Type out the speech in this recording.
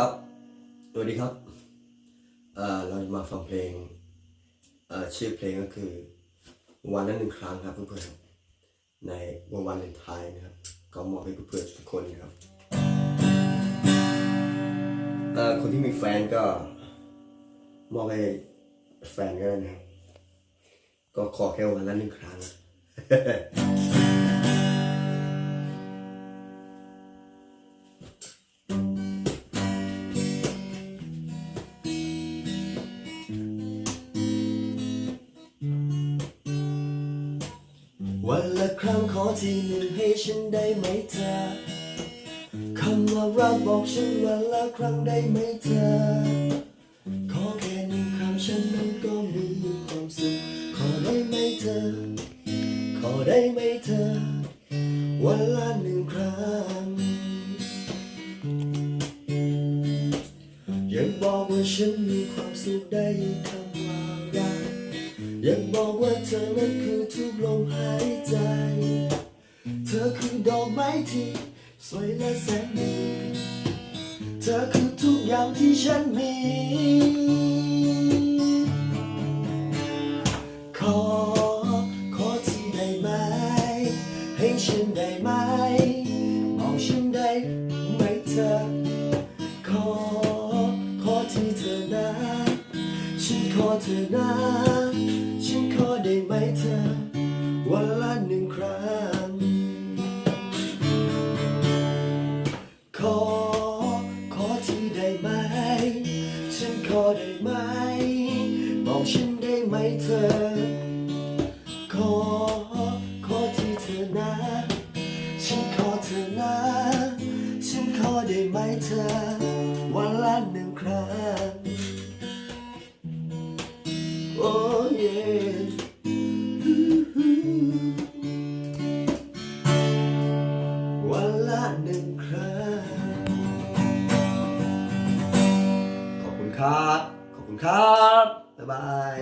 ครับสวัสดีครับเราจะมาฟังเพลงชื่อเพลงก็คือวันละหนึ่งครั้งครับเพื่อนๆในวันวันเลนไทน์นะครับ ก็มอบให้เพื่อนๆทุกคนนะครับคนที่มีแฟนก็มอบให้แฟนก็ได้นะครับก็ขอแค่วันละหนึ่งครั้ง วันละครั้งขอทีหนึ่งให้ฉันได้ไหมเธอคำว่ารักบอกฉันวันละครั้งได้ไหมเธอ ขอแค่หนึ่งคำฉันนั้นก็มีความสุข ขอได้ไหมเธอ ขอได้ไหมเธอ วันละหนึ่งครั้งอยากบอกว่าฉันมีความสุขได้คำว่ารัก อยากบอกว่าเธอนั้นคือทุกลมหายใจ เธอคือดอกไม้ที่สวยและแสนดี เธอคือทุกอย่างที่ฉันมี ขอ ขอที่ได้ไหม ให้ฉันได้ไหมมองฉันได้ไหมเธอ ขอ ขอที่เธอนะ ฉันขอเธอนะ ฉันขอได้ไหมเธอ วันละหนึ่งครั้ง ขอ ขอที่ได้ไหม ฉันขอได้ไหม บอกฉันได้ไหมเธอ ขอ ขอที่เธอนะ ฉันขอเธอนะ ฉันขอได้ไหมเธอ วันละหนึ่งครั้งโอ้ วันละหนึ่งครั้งขอบคุณครับ ขอบคุณครับ บ๊ายบาย